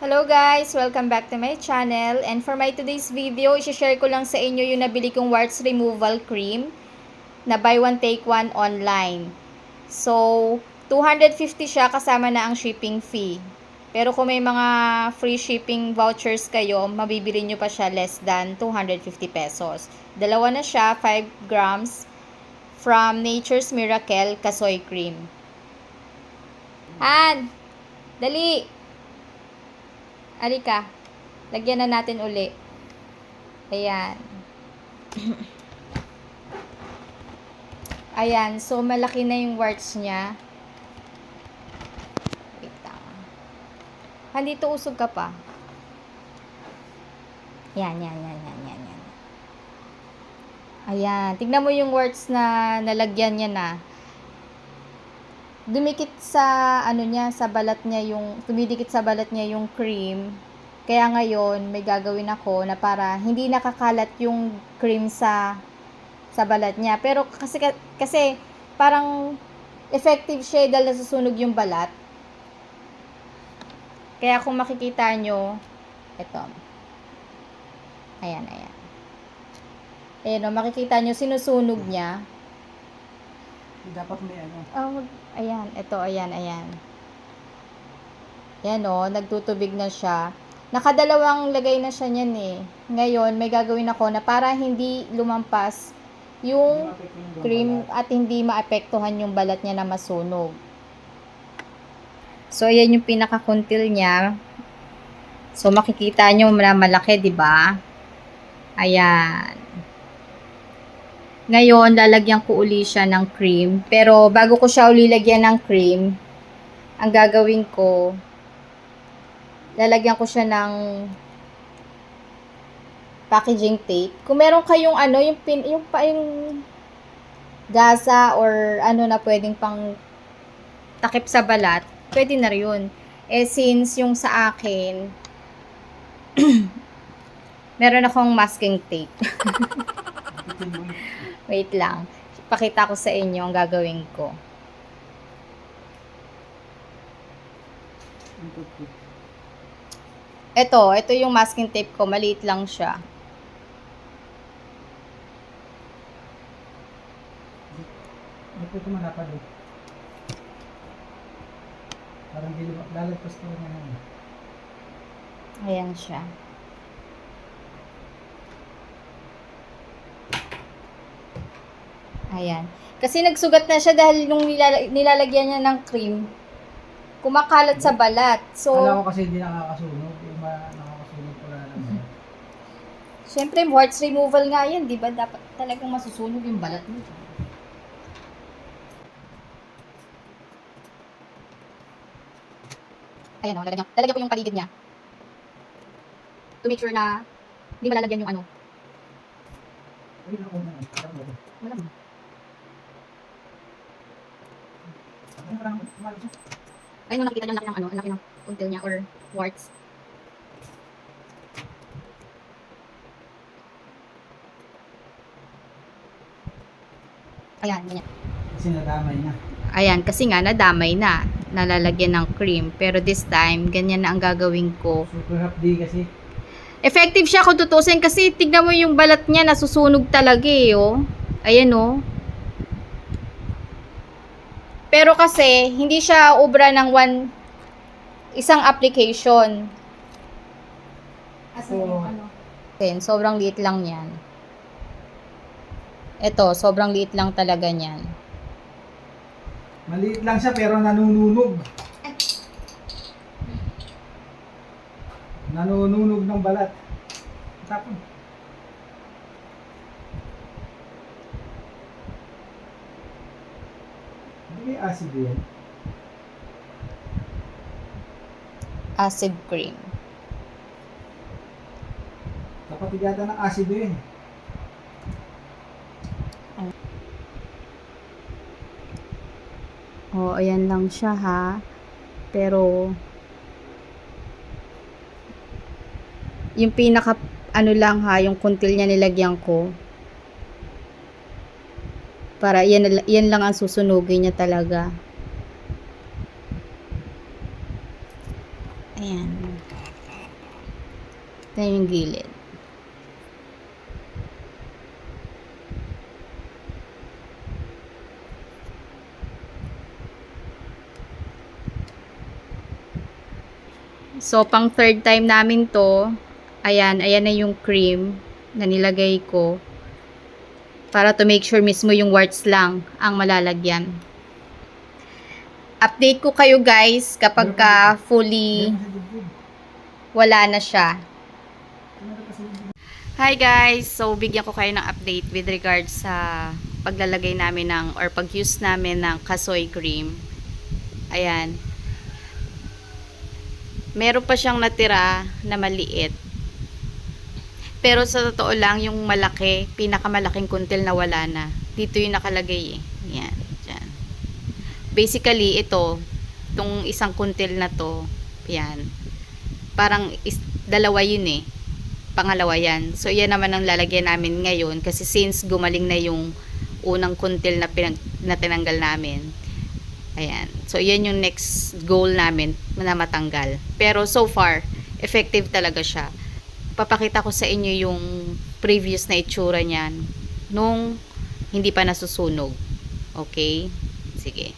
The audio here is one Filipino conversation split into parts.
Hello guys! Welcome back to my channel. And for my today's video, isi-share ko lang sa inyo yung nabili kong warts removal cream na buy one take one online. So, 250 siya kasama na ang shipping fee. Pero kung may mga free shipping vouchers kayo, mabibili nyo pa siya less than 250 pesos. Dalawa na siya, 5 grams from Nature's Miracle Kasoy Cream. Han! Dali! Alika. Lagyan na natin uli. Ayan. Ayan. So, malaki na yung warts niya. Wait lang. Handito usog ka pa. Yan, yan, yan, yan, yan, yan. Ayan. Tignan mo yung warts na nalagyan niya na dumikit sa ano niya sa balat niya yung tumidikit sa balat niya yung cream. Kaya ngayon may gagawin ako na para hindi nakakalat yung cream sa sa balat niya. Pero kasi kasi parang effective siya eh, dahil nasusunog yung balat. Kaya kung makikita nyo ito ayan ayan. Ayan o makikita nyo sinusunog niya Dapat may ano. Oh, ayan, ito, ayan, ayan. Yan o, nagtutubig na siya. Nakadalawang lagay na siya niyan eh. Ngayon, may gagawin ako na para hindi lumampas yung cream at hindi maapektuhan yung balat niya na masunog. So, ayan yung pinaka-contil niya. So, makikita nyo na malaki, di ba? Ayan. Ngayon, lalagyan ko uli siya ng cream. Pero, bago ko siya uli lagyan ng cream, ang gagawin ko, lalagyan ko siya ng packaging tape. Kung meron kayong ano, yung pin, yung pa, yung gasa or ano na pwedeng pang takip sa balat, pwede na rin. Eh, since yung sa akin, meron akong masking tape. Wait lang. Pakita ko sa inyo ang gagawin ko. Ito, ito yung masking tape ko. Maliit lang siya. Ito ito malapad eh. Parang lalagpas ko na. Ayan siya. Ayan. Kasi nagsugat na siya dahil nung nilala- nilalagyan niya ng cream, kumakalat sa balat. So, Kala ko kasi hindi nakakasunog. Yung nakakasunog pala naman. syempre, warts removal nga yan, di ba? Dapat talagang masusunog yung balat mo. Ayan o, lalagyan, lalagyan ko yung paligid niya. To make sure na hindi malalagyan yung ano. Uy, ako na. Ako. Wala mo. Ano parang umalis siya? Ayun, nakikita niyo laki ng ano, ang laki ng puntil niya or warts. Ayan, ganyan. Kasi nadamay na. Ayan, kasi nga nadamay na. Nalalagyan ng cream. Pero this time, ganyan na ang gagawin ko. Super hapdi kasi. Effective siya kung tutusin kasi tignan mo yung balat niya nasusunog talaga eh, oh. Ayan, oh. Pero kasi, hindi siya obra ng one, isang application. As in, Oo. ano? Sobrang liit lang yan. Ito, sobrang liit lang talaga niyan. Maliit lang siya pero nanununog. Nanununog ng balat. Tapon. May acid yan. Acid cream. Kapatid yata ng acid yun. Oh, ayan lang siya ha. Pero yung pinaka ano lang ha, yung kuntil niya nilagyan ko. Para yan, yan lang ang susunugin niya talaga. Ayan. Ito yung gilid. So, pang third time namin to. Ayan, ayan na yung cream na nilagay ko. Para to make sure mismo yung warts lang ang malalagyan. Update ko kayo guys kapag ka fully wala na siya. Hi guys! So, bigyan ko kayo ng update with regards sa paglalagay namin ng or pag-use namin ng kasoy cream. Ayan. Meron pa siyang natira na maliit. Pero sa totoo lang, yung malaki, pinakamalaking kuntil na wala na. Dito yung nakalagay eh. Yan. Dyan. Basically, ito, itong isang kuntil na to, yan. Parang is, dalawa yun eh pangalawa yan. So, yan naman ang lalagyan namin ngayon kasi since gumaling na yung unang kuntil na, pinag, na tinanggal namin. Ayan. So, yan yung next goal namin na matanggal. Pero so far, effective talaga siya. Papakita ko sa inyo yung previous na itsura niyan nung hindi pa nasusunog. Okay? Sige.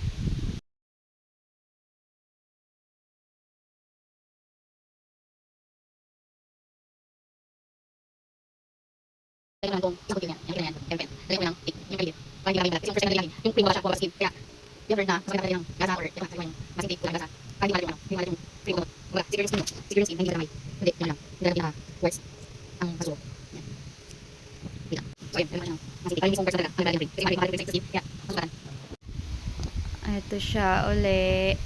Ko lang isang kutil niya. Yan, yan. Yan, yan. Lagyan ko lang yung paligid. Para hindi malagay yung. Kasi yung first na nilagay, yung cream wala siya, wala skin. Kaya, yung third na, mas maganda ng gasa or, diba, sabi mo yung masintik, walang gasa. Para hindi malat yung hindi malat yung cream ko. Wala, siguro yung. Siguro yung hindi nalamay. Hindi, yun lang. Hindi lang pinaka-words. Ang kasulog. Yan. Masukan. Ito siya uli.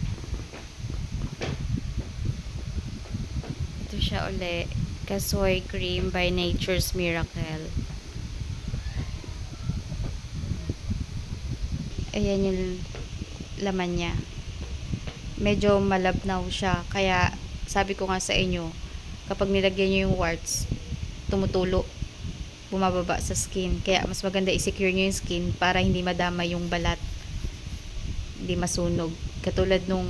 Ito siya uli. Kasoy cream by Nature's Miracle. Ayan yung laman niya. Medyo malabnaw siya. Kaya sabi ko nga sa inyo, kapag nilagyan nyo yung warts, tumutulo. Bumababa sa skin. Kaya mas maganda i-secure nyo yung skin para hindi madama yung balat hindi masunog. Katulad nung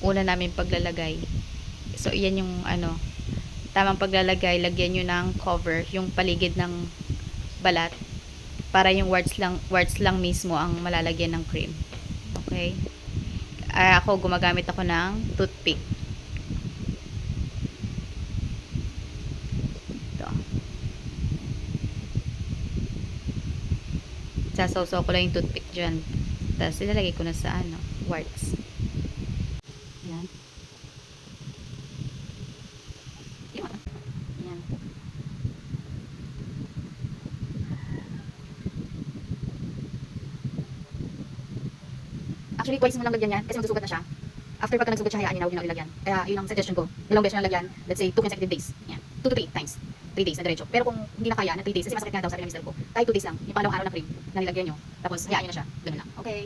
una namin paglalagay. So, iyan yung ano, tamang paglalagay, lagyan nyo ng cover, yung paligid ng balat, para yung warts lang, warts lang mismo ang malalagyan ng cream. Okay? Ah, ako, gumagamit ako ng toothpick. Ito. Sasawsaw ko lang yung toothpick dyan. Tapos, ilalagay ko na sa ano, warts. Yan. Yan. Yan. Actually, twice mo lang lagyan yan kasi magsusugat na siya. After pagka nagsugat siya, hayaan nyo na huwag nyo na. Kaya yun ang suggestion ko. Dalawang beses na lagyan, let's say 2 consecutive days. Yan. 2 to 3 times. 3 days na diretso. Pero kung hindi na kaya na 3 days, kasi masakit nga daw sabi ng ko, kahit 2 days lang, yung pangalawang araw na cream na nilagyan nyo, tapos hayaan nyo na siya. Ganun lang. Okay.